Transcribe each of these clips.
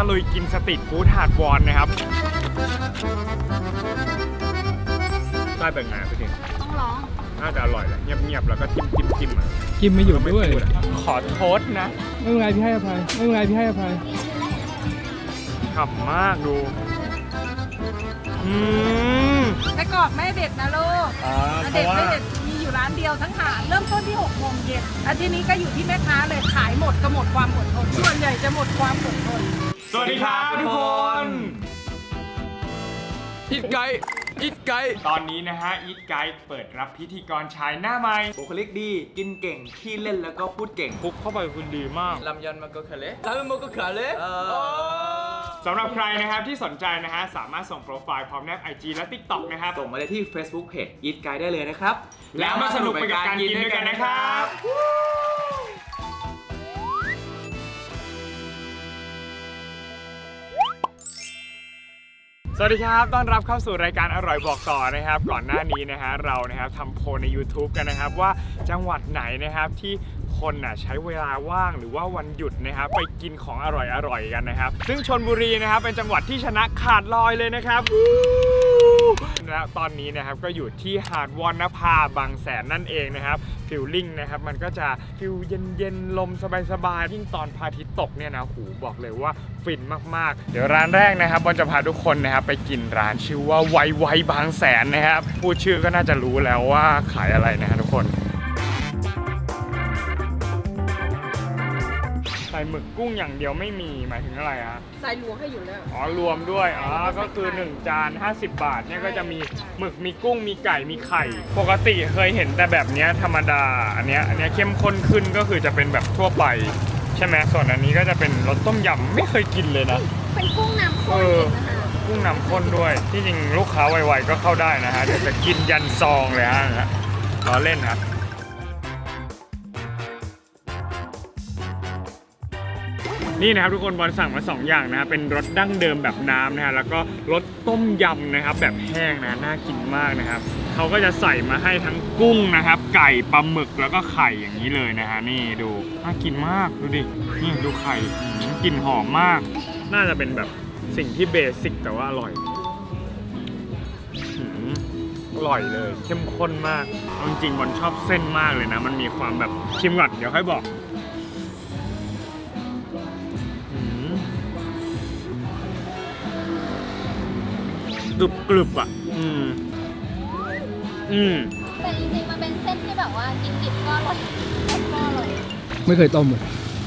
ะลุยกินสตรีทฟู้ดหาดวอนนะครับได้เป็นไงพี่ทิงต้องร้องน่าจะอร่อยแหละเงียบๆแล้วก็จิ้มจิ้มจิ้มอะกินไม่หยุดด้วยไม่พูอะขอโทษนะไม่เป็นไรพี่ให้อภัย ไม่เป็นไรพี่ให้อภัย ขำมากดูอืมไส้กรอกแม่เด็ดนะลูกอ่าเพเด็ดราะว่าไม่เด็ดมีอยู่ร้านเดียวทั้งหาดเริ่มต้นที่6โมงเย็นแล้วทีนี้ก็อยู่ที่แม่ค้าเลยขายหมดก็หมดความอดทนส่วนใหญ่จะหมดความอดทน สวัสดีครับทุกคน อิดไก่อิดไก่ตอนนี้นะฮะอีทไกด์เปิดรับพิธีกรชายหน้าใหม่บุคลิกดี กินเก่ง ขี้เล่นแล้วก็พูดเก่ง คุกเข้าไปคุณดีมาก ลำยันมันก็คาเละลำยันมันก็คาเละเออสำหรับใครนะครับที่สนใจนะฮะ สามารถส่งโปรไฟล์พร้อมแนบ IG และ TikTok นะครับ ส่งมาได้ที่ Facebook Page อิดไก่ได้เลยนะครับ แล้วมาสนุกไปกับการกินด้วยกันนะครับ สวัสดีครับ ต้อนรับเข้าสู่รายการอร่อยบอกต่อนะครับ ก่อนหน้านี้นะฮะเรานะครับทำโพลใน YouTube กันนะครับ ว่าจังหวัดไหนนะครับที่คนน่ะใช้เวลาว่างหรือว่าวันหยุดนะครับไปกินของอร่อยๆกันนะครับ ซึ่งชนบุรีนะครับเป็นจังหวัดที่ชนะขาดลอยเลยนะครับ และตอนนี้นะครับก็อยู่ที่หาดวอนนภาบางแสนนั่นเองนะครับฟิลลิ่งนะครับมันก็จะฟิลเย็นๆลมสบายๆยิ่งตอนพระอาทิตย์ตกเนี่ยนะหูบอกเลยว่าฟินมากๆ เดี๋ยวร้านแรกนะครับบอลจะพาทุกคนนะครับไปกินร้านชื่อว่าไวไวบางแสนนะครับพูดชื่อก็น่าจะรู้แล้วว่าขายอะไรนะฮะทุกคน ส่หมึกกุ้งอย่างเดียวไม่มีหมายถึงอะไรฮะใส่หลวงให้อยู่แล้ว อ๋อรวมด้วยอ๋อก็คือ 1 จาน 50 บาทเนี่ยก็จะมีหมึกมีกุ้งมีไก่มีไข่ ปกติเคยเห็นแต่แบบเนี้ยธรรมดาอันเนี้ยอันเนี้ยเข้มข้นขึ้นก็คือจะเป็นแบบทั่วไป ใช่ไหมส่วนอันนี้ก็จะเป็นรสต้มยำไม่เคยกินเลยนะ เป็นกุ้งน้ำข้นเออนะคะกุ้งน้ำข้นด้วย ที่จริงลูกค้าไวๆก็เข้าได้นะฮะเดี๋ยวจะกินยันซองเลยฮะล้อเล่นครับ นี่นะครับทุกคนบอลสั่งมา2อย่างนะครับเป็นรสดั้งเดิมแบบน้ำนะฮะแล้วก็รสต้มยำนะครับแบบแห้งนะน่ากินมากนะครับเขาก็จะใส่มาให้ทั้งกุ้งนะครับ ไก่ปลาหมึกแล้วก็ไข่อย่างนี้เลยนะฮะนี่ดูน่ากินมากดูดินี่ดูไข่กลิ่นหอมมาก น่าจะเป็นแบบสิ่งที่เบสิกแต่ว่าอร่อยอร่อยเลย เข้มข้นมากเอาจริงๆบอลชอบเส้นมากเลยนะ มันมีความแบบชิมก่อนเดี๋ยวค่อยบอก กรึบกรึบอะ อืม อืม แต่จริงๆ มันเป็นเส้นที่แบบว่ากินดิบก็อร่อยต้มก็อร่อยไม่เคยต้มเลย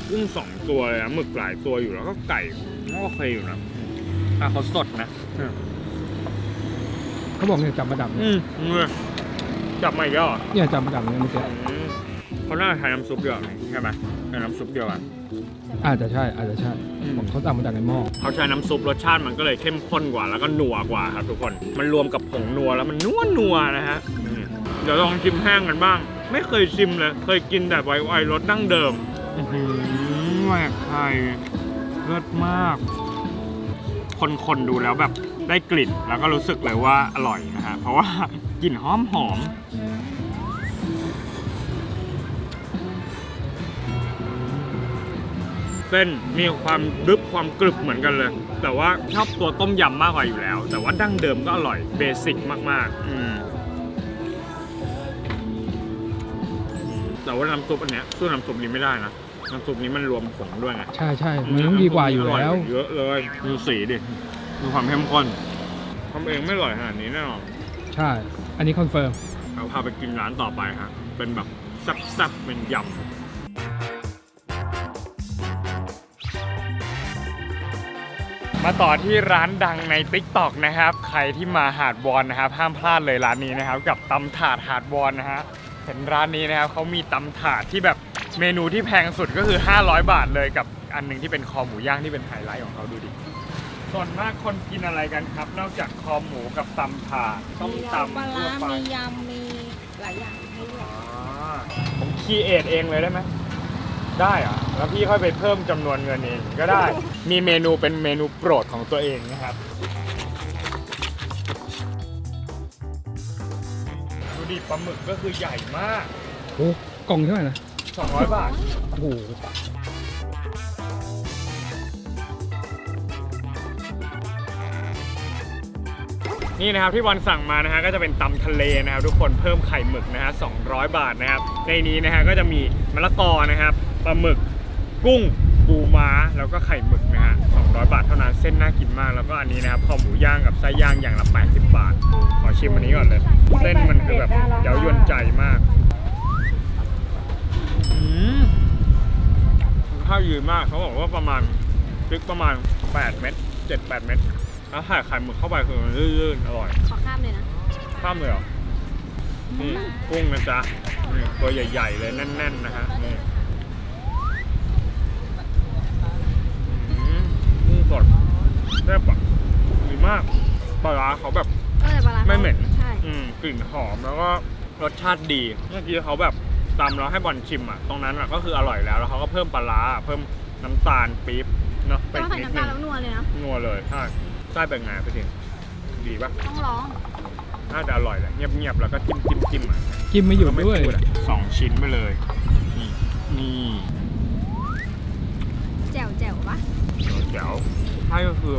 กุ้งสองตัวเลยนะหมึกหลายตัวอยู่แล้วก็ไก่ก็โอเคอยู่นะอะเขาสดนะ เขาบอกเนี่ยจับมาดับอืมเนี่ยจับมาอีกแล้วเหรอเนี่ยจับมาดับเนี่ยเมื่อกี้อืมเขาน่าจะใช้น้ำซุปเดียวกันใช่ไหมใช้น้ำซุปเดียวกัน อาจจะใช่อาจจะใช่อืม ผมเขาจับมาจากในหม้อเขาใช้น้ำซุปรสชาติมันก็เลยเข้มข้นกว่า แล้วก็นัวกว่าครับทุกคน มันรวมกับผงนัวแล้วมันนัวนัวๆนะฮะอืมเดี๋ยวลองชิมแห้งกันบ้าง ไม่เคยชิมเลย เคยกินแต่ไวไวรสดั้งเดิมอื้อหือแหวกไข่เลิศมาก คนๆดูแล้วแบบได้กลิ่นแล้วก็รู้สึกเลยว่าอร่อยนะฮะ เพราะว่ากลิ่นหอมหอมๆ เส้นมีความดึบความกรึบเหมือนกันเลย แต่ว่าชอบตัวต้มยำมากกว่าอยู่แล้ว แต่ว่าดั้งเดิมก็อร่อยเบสิกมากๆอืมแต่ว่าน้ำซุปอันเนี้ยสู้น้ำซุปนี้ไม่ได้นะน้ำซุปนี้มันรวมผงด้วยไงใช่ใช่มันต้องดีกว่าอยู่แล้ว เยอะเลยดูสีดิดูความเข้มข้นทำเองไม่อร่อยขนาดนี้แน่นอนใช่ อันนี้คอนเฟิร์มเราพาไปกินร้านต่อไปฮะเป็นแบบซับๆเป็นยำ มาต่อที่ร้านดังใน t ิ k t o k นะครับ ใครที่มาหาดวอนนะครับห้ามพลาดเลยร้านนี้นะครับ กับตำถาดหาดวอนนะฮะเห็นร้านนี้นะครับเขามีตำถาดที่แบบเมนูที่แพงสุดก็คือ 500 บาทเลยกับอันหนึงที่เป็นคอหมูย่างที่เป็นไฮไลท์ของเขาดูดิส่วนมากคนกินอะไรกันครับ นอกจากคอหมูกับตำถาดต้มมีตำยำปลาทั่วร้าไปมียำมีหลายอย่างให้เลือกอ่าผมคีเอทเองเลยได้ไหมได้เหรอะ แล้วพี่ค่อยไปเพิ่มจำนวนเงินเองก็ได้ มีเมนูเป็นเมนูโปรดของตัวเองนะครับดูดิปลาหมึกก็คือใหญ่มาก โอ้กล่องเท่าไหร่นะสองร้อยบาท โอ้โหนี่นะครับที่วันสั่งมานะฮะก็จะเป็นตำทะเลนะครับทุกคนเพิ่มไข่หมึกนะฮะ200 บาทนะครับในนี้นะฮะก็จะมีมะละกอนะครับปลาหมึก กุ้งปูม้าแล้วก็ไข่หมึกนะฮะ200 บาทเท่านั้นเส้นน่ากินมากแล้วก็อันนี้นะครับคอหมูย่างกับไส้ย่างอย่างละ 80 บาท ขอชิมอันนี้ก่อนเลย เส้นมันคือแบบเย้ายวนใจมากอืมข้าวยืนมากเขาบอกว่าประมาณพริกประมาณ 8 เม็ด7-8 เม็ดแล้วใส่ไข่หมึกเข้าไปคือมันลื่นๆอร่อย ขอข้ามเลยนะ ข้ามเลยเหรอนี่กุ้งนะจ๊ะนี่ตัวใหญ่ ๆ เลยแน่น ๆ นะฮะนี่ งสดแซ่บอะดีมากปลาร้าเขาแบบ เออแต่ปลาร้าไม่เหม็น ใช่ อืมกลิ่นหอมแล้วก็รสชาติดี เมื่อกี้เขาแบบตามเราให้บอลชิมอะ ตรงนั้นอะก็คืออร่อยแล้ว แล้วเขาก็เพิ่มปลาร้าเพิ่มน้ำตาลปี๊บเนาะไปแต่ว่าใส่นิดน้ำนึตาลงแล้วนัวเลยนะ นัวเลยใช่ไส้เป็นไงพี่ทิงดีปะต้องร้อง น่าจะอร่อยแหละเงียบๆแล้วก็จิ้มจิ้มจิ้มอะ กินไม่หยุดด้วยก็ไม่พูอะสองชิ้นไปเลย นี่นี่ แจ่วแจ่วปะ เดี๋ยวไส้ก็คือ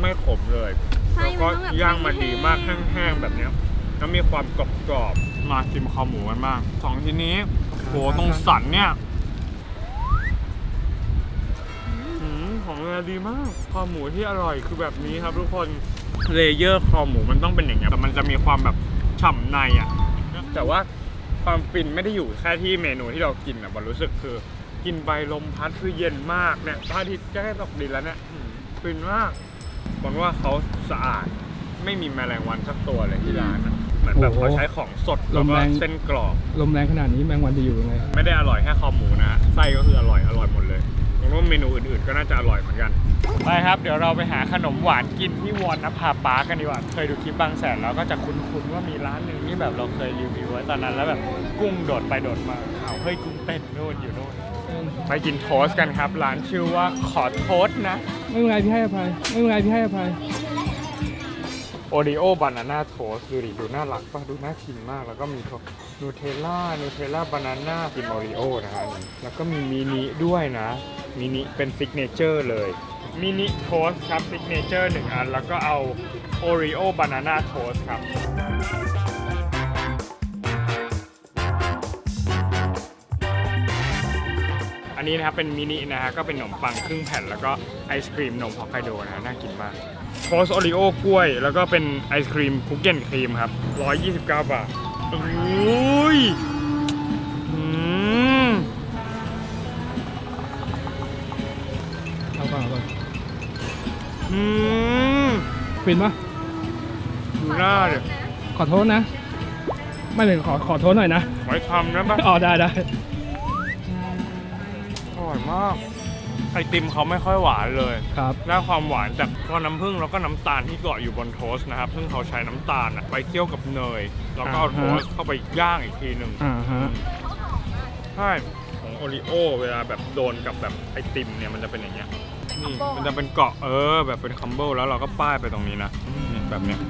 ไม่ขมเลยไส้แล้วมันก็ต้องแบบย่างมาดีมากแห้แห้งงๆแบบเนี้ยแล้วมีความกรอบๆมาชิมคอหมูกันบ้างสองชิ้นนี้โหตรงสันเนี่ยอืมของเรือดีมากคอหมูที่อร่อยคือแบบนี้ครับทุกคนเลเยอร์คอหมูมันต้องเป็นอย่างเงี้ยแต่มันจะมีความแบบฉ่ำในอะแต่ว่าความฟินไม่ได้อยู่แค่ที่เมนูที่เรากินอะบอลรู้สึกคือ กินไปลมพัดคือเย็นมากเนี่ยพระอาทิตย์ใกล้ตกดินแล้วเนี่ยอืมฟินมากบอลว่าเขาสะอาดไม่มีแมลงวันสักตัวเลยที่ร้านอะเหมือนแบบโอ้โหเขาใช้ของสดแล้วก็ลมแรงเส้นกรอบลมแรงขนาดนี้แมงวันจะอยู่ยังไงไม่ได้อร่อยแค่คอหมูนะไส้ก็คืออร่อยอร่อยหมดเลยผมว่าเมนูอื่นๆก็น่าจะอร่อยเหมือนกันไปครับ เดี๋ยวเราไปหาขนมหวานกินที่วอนนภาปาร์คกันดีกว่าเคยดูคลิปบางแสนแล้วก็จะคุ้นๆว่ามีร้านหนึ่งที่แบบเราเคยรีวิวไว้ตอนนั้นแล้วแบบกุ้งโดดไปโดดมาเอาวเฮ้ยกุ้งเต้นนู่นอยู่นู่น ไปกินโทสต์กันครับ ร้านชื่อว่าขอโทษนะ ไม่เป็นไรพี่ให้อภัย ไม่เป็นไรพี่ให้อภัยโอริโอบานาน่าโทสดูดิดูน่ารักป่ะดูน่ากินมากแล้วก็มีนูเทลล่านูเทลล่าบานาน่ากินโอริโอนะฮะอันนี้แล้วก็มีมินิด้วยนะมินิเป็นซิกเนเจอร์เลยมินิโทสครับซิกเนเจอร์หนึ่งอัน แล้วก็เอาโอริโอบานาน่าโทสครับ นนี้นะครับเป็นมินินะฮะก็เป็นขนมปังครึ่งแผ่นแล้วก็ไอศครีมนมฮอกไกโดนะฮะน่ากินมากโทสโอริโอกล้วย แล้วก็เป็นไอศครีมคุกเก้นครีมครับ 129 บาทโอ้ยอืมเอาก่อนเอาก่อนอืมฟินปะดูหน้าเดี๋ยขอโทษนะ ไม่เป็นขอขอโทษหน่อยนะขอให้ทำนะปะอ๋อได้ได้อร่อย มาก ไอติมเขาไม่ค่อยหวานเลยครับ ได้ความหวานจากตัวน้ำผึ้งแล้วก็น้ำตาลที่เกาะอยู่บนโทสต์นะครับ ซึ่งเขาใช้น้ำตาลอะไปเคี่ยวกับเนย แล้วก็เอาโทสต์เข้าไปย่างอีกทีหนึ่งอ่าฮะ ใช่ของโอริโอเวลาแบบโดนกับแบบไอติมเนี่ยมันจะเป็นอย่างเงี้ย นี่มันจะเป็นเกาะเออ แบบเป็นคัมเบิลแล้วเราก็ป้ายไปตรงนี้นะนี่แบบเนี้ย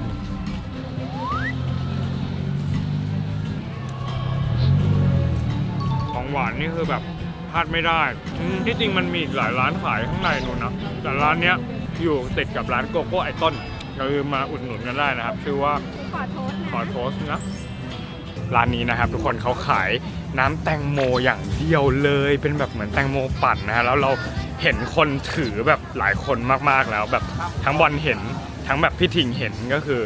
ของหวานนี่คือแบบ พลาดไม่ได้อืมที่จริงมันมีอีกหลายร้านขายข้างในนู่นนะแต่ร้านเนี้ยอยู่ติดกับร้านโกโก้ไอต้นก็คือมาอุดหนุนกันได้นะครับ ชื่อว่าขอโทษขอโทษนะร้านนี้นะครับ ทุกคนเขาขายน้ำแตงโมอย่างเดียวเลย เป็นแบบเหมือนแตงโมปั่นนะฮะแล้วเราเห็นคนถือแบบหลายคนมากๆแล้วแบบทั้งบอลเห็นทั้งแบบพี่ทิงเห็นก็คือ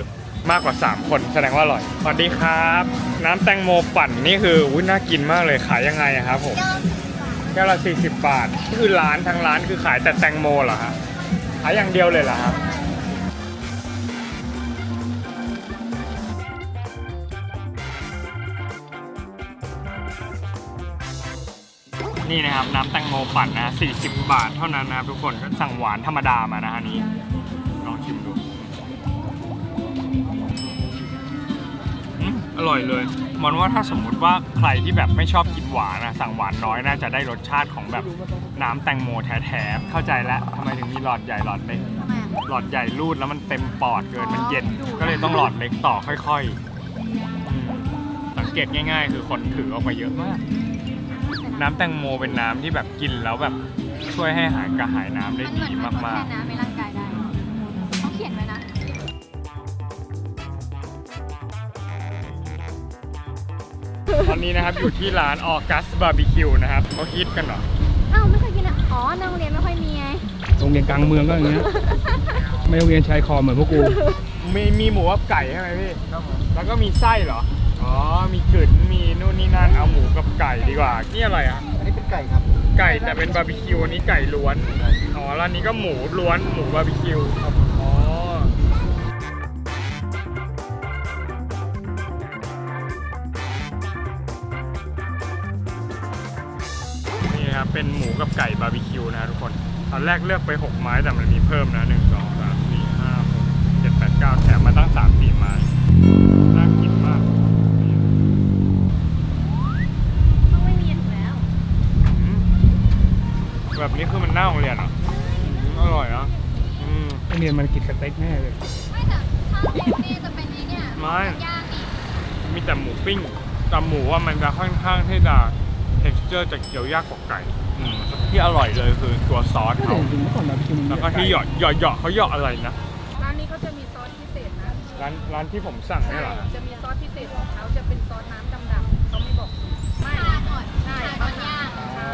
มากกว่า 3 คนแสดงว่าอร่อยสวัสดีครับ น้ำแตงโมปั่นนี่คืออุ้ยน่ากินมากเลยขายยังไงอะครับผม แก้วละ40 บาทคือร้านทั้งร้านคือขายแต่แตงโมเหรอฮะขายอย่างเดียวเลยเหรอครับนี่นะครับน้ำแตงโมปั่นนะ 40 บาทเท่านั้นนะครับทุกคนก็สั่งหวานธรรมดามานะฮะนี้ลองชิมดูอร่อยเลย มอนว่าถ้าสมมุติว่าใครที่แบบไม่ชอบกินหวานนะสั่งหวานน้อยน่าจะได้รสชาติของแบบน้ำแตงโมแท้ๆเข้าใจแล้วทำไมถึงมีหลอดใหญ่หลอดเล็กทำไมอะหลอดใหญ่รูดแล้วมันเต็มปอดเกินมันเย็น ก็เลยต้องหลอดเล็กต่อค่อยๆอืมสังเกตง่าย ๆ คือคนถือออกมาเยอะมาก น้ำแตงโมเป็นน้ำที่แบบกินแล้วแบบช่วยให้หายกระหายน้ำได้มันเหมืดีอนมันมากแค่ ตอนนี้นะครับอยู่ที่ร้านออกัสบาร์บีคิวนะครับเขาฮิตกันเหรออ้าวไม่เคยกินอะอ๋อในโรงเรียนไม่ค่อยมีไงโรงเรียนกลางเมืองก็อย่างเงี้ยไม่โรงเรียนชายคอเหมือนพวกกูมีมีหมูกับไก่ใช่ไหมพี่ครับผมแล้วก็มีไส้เหรออ๋อมีกึ่นมีนู่นนี่นั่นเอาหมูกับไก่ดีกว่านี่อะไรอะอันนี้เป็นไก่ครับ ไก่แต่เป็นบาร์บีคิวอันนี้ไก่ล้วนอ๋อร้านนี้ก็หมูล้วนหมูบาร์บีคิวครับ นี่นะครับเป็นหมูกับไก่บาร์บีคิวนะทุกคนตอนแรกเลือกไป 6 ไม้แต่มันมีเพิ่มนะ1 2 3 4 5 6 7 8 9แถมมาตั้ง 3 4 ไม้น่ากินมากนี่ต้องไม่มีอยู่แล้วอืมแบบนี้คือมันหน้าโรงเรียนเหรออืมอร่อยนะอืม โรงเรียนมันกินสเต็กแน่เลย ไม่แต่ถ้าเด็กนี่จะเป็นไอ้เนี่ยไม่ ย่างอีก มีแต่หมูปิ้งแต่หมูว่ามันจะค่อนข้างที่จะ texture จะเคี้ยวยากกว่าไก่อืมที่อร่อยเลยคือตัวซอสเขาแล้วก็ที่หยอดหยอดหยอดเขาหยอดอะไรนะร้านนี้เขาจะมีซอสพิเศษนะร้านร้านที่ผมสั่งใช่นี่เหรอจะมีซอสพิเศษของเขาจะเป็นซอสน้ำดำๆเขาไม่บอกสูตรไม่ทานก่อนใช่ทานก่อนย่างอ๋อ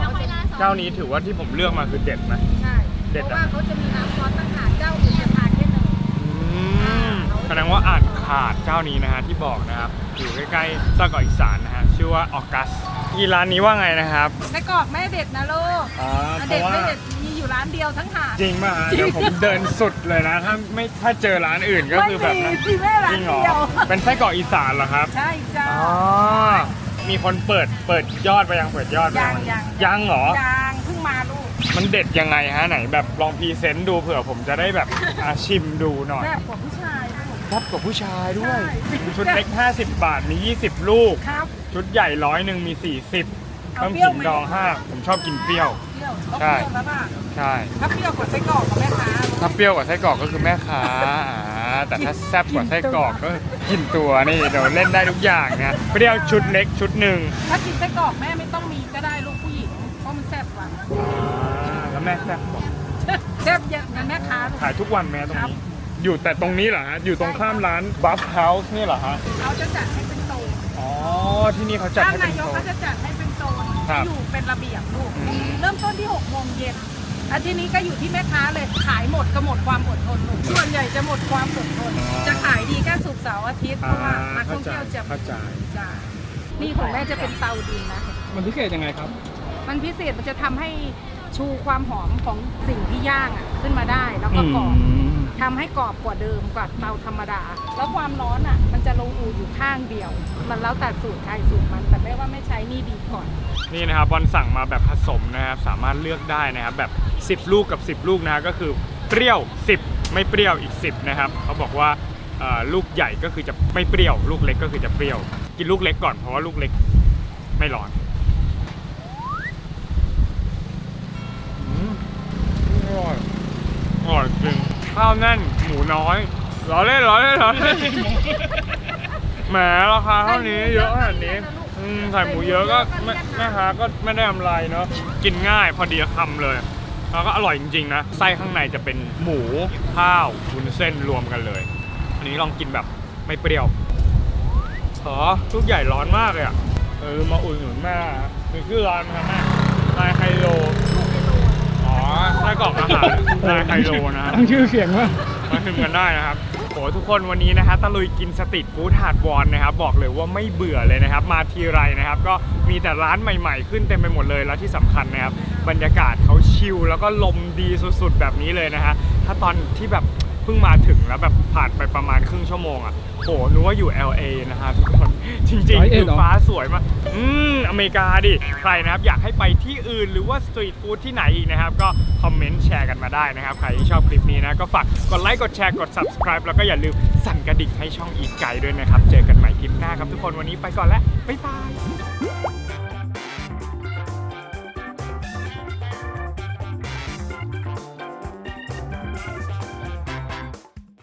แล้วค่อยราดซอสเจ้านี้ถือว่าที่ผมเลือกมาคือเด็ดไหมใช่เด็เพดอะ ราะว่าเขาจะมีน้ำซอสต่างหากเจ้าอื่นจะทานแค่หนึ่งอืมแสดงว่าอ่านขาดเจ้านี้นะฮะที่บอกนะครับ อยู่ใกล้ๆซอยเกอีสานนะฮะชื่อว่าออกัส อีร้านนี้ว่าไงนะครับไส้กรอกแม่เด็ดนะลูกอ๋อเพเด็ดราะว่า ไม่เด็ดมีอยู่ร้านเดียวทั้งหาด จริงป่ะฮะเดี๋ยวผมเดินสุดเลยนะ ถ้าไม่ถ้าเจอร้านอื่นก็คือแบบไม่นั้นมีที่แม่ร้าจนริงเหรอเดียว เป็นไส้กรอกอีสานเหรอครับใช่จ้า อ๋อมีคนเปิดเปิดยอดไปยังเปิดยอดไปยังยัง ยังเหรอยางเพิ่งมาลูกมันเด็ดยังไงฮะไหนแบบลองพรีเซนต์ดูเผื่อผมจะได้แบบอะชิมดูหน่อย แซ่บกว่าผู้ชายลูก รับกับผู้ชายด้วยใช่ชุดเล็ก50 บาทมี 20 ลูก ครับ ชุดใหญ่ร้อยหนึ่งมี 40เอาเพิ่มเปรี้ยวขิงไหม ดองห้าผมชอบกินเปรี้ยว เปรี้ยวต้องใช่ เปรี้ยวแล้วป่ะใช่ ถ้าเปรี้ยวกว่าไส้กรอกกับแม่ค้าลูกถ้าเปรี้ยวกว่าไส้กรอกก็คือแม่ค้าอ่าแต่ถ้าแซ่บกว่าไส้กรอกก็กินตัวนี่เดี๋ยวเล่นได้ทุกอย่างนะเปรี้ยวชุดเล็กชุดหนึ่งถ้ากินไส้กรอกแม่ไม่ต้องมีก็ได้ลูกผู้หญิงเพราะมันแซ่บกว่าอ่าแล้วแม่แซ่บกว่าแซ่บอย่างนั้นแม่ค้าลูกขายทุกวันแม่ตรงครับนี้ อยู่แต่ตรงนี้เหรอฮะ อยู่ตรงข้ามร้านบัฟเฮาส์นี่เหรอฮะ เขาจะจัดให้เป็นโซนอ๋อ ที่นี่เขาจัดท่านให้เป็นนายโซกนเขาจะจัดให้เป็นโซนครับ อยู่เป็นระเบียบลูกอืมเริ่มต้นที่6โมงเย็นอาทีนี้ก็อยู่ที่แม่ค้าเลย ขายหมดก็หมดความอดทนลูก ส่วนใหญ่จะหมดความอดทน จะขายดีแค่ศุกร์เสาร์อาทิตย์เพอ่าราะว่านักท่เข้าองใจเที่ยวจะเข้าใจ จ้านี่ของแม่จะเป็นเตาดินนะ มันพิเศษยังไงครับ มันพิเศษมันจะทำให้ ชูความหอมของสิ่งที่ย่างอะขึ้นมาได้แล้วก็กรอบทำให้กรอบกว่าเดิมกว่าเตาธรรมดา แล้วความร้อนอะ มันจะลงอูอยู่ข้างเดียว มันแล้วแต่สูตรใครสูตรมัน แต่ไม่ว่าไม่ใช้นี่ดีก่อน นี่นะครับบอลสั่งมาแบบผสมนะครับสามารถเลือกได้นะครับแบบ 10 ลูกกับ 10 ลูกนะฮะก็คือเปรี้ยว 10 ไม่เปรี้ยวอีก 10 นะครับเขาบอกว่าเอ่อลูกใหญ่ก็คือจะไม่เปรี้ยว ลูกเล็กก็คือจะเปรี้ยว กินลูกเล็กก่อนเพราะว่าลูกเล็กไม่ร้อนอืมอร่อยอร่อยจริงข้าวแน่นหมูน้อยร้อเล่นร้อเล่นร้อเล่นแหมราคาเท่านี้เยอะขนาดนี้อืมใส่หมูเยอะก็ไม่แม่ค้าก็ไม่ได้กำไรเนาะกินง่ายพอดีคำเลย แล้วก็อร่อยจริงๆนะไส้ข้างในจะเป็นหมูข้าววุ้นเส้นรวมกันเลย อันนี้ลองกินแบบไม่เปรี้ยวอ๋อลูกใหญ่ร้อนมากเลยอะเออมาอุ่นหนุนแม่คือชื่อร้านนะแม่นายไฮโล อ๋อไส้กรอกอาหารนายไฮโลนะฮะตั้งชื่อเสียงว่ามาถึงกันได้นะครับโหทุกคนวันนี้นะฮะตะลุยกินสตรีทฟู้ดหาดวอนนะครับ บอกเลยว่าไม่เบื่อเลยนะครับ มาทีไรนะครับ ก็มีแต่ร้านใหม่ๆ ขึ้นเต็มไปหมดเลยแล้วที่สำคัญนะครับ บรรยากาศเขาชิลแล้วก็ลมดีสุดๆ แบบนี้เลยนะฮะถ้าตอนที่แบบเพิ่งมาถึงแล้วแบบผ่านไปประมาณครึ่งชั่วโมงอะโหนึกว่าอยู่ LA นะฮะทุกคน จริงร้อยๆเอ็คืดอเหรอฟ้าสวยมาก อืม อเมริกาดิ ใครนะครับ อยากให้ไปที่อื่นหรือว่าสตรีทฟู้ดที่ไหนอีกนะครับ ก็คอมเมนต์แชร์กันมาได้นะครับ ใครที่ชอบคลิปนี้นะ ก็ฝากกดไลค์กดแชร์กด subscribe แล้วก็อย่าลืมสั่นกระดิ่งให้ช่องอีกไก่ด้วยนะครับ เจอกันใหม่คลิปหน้าครับทุกคนวันนี้ไปก่อนแล้วบ๊ายบาย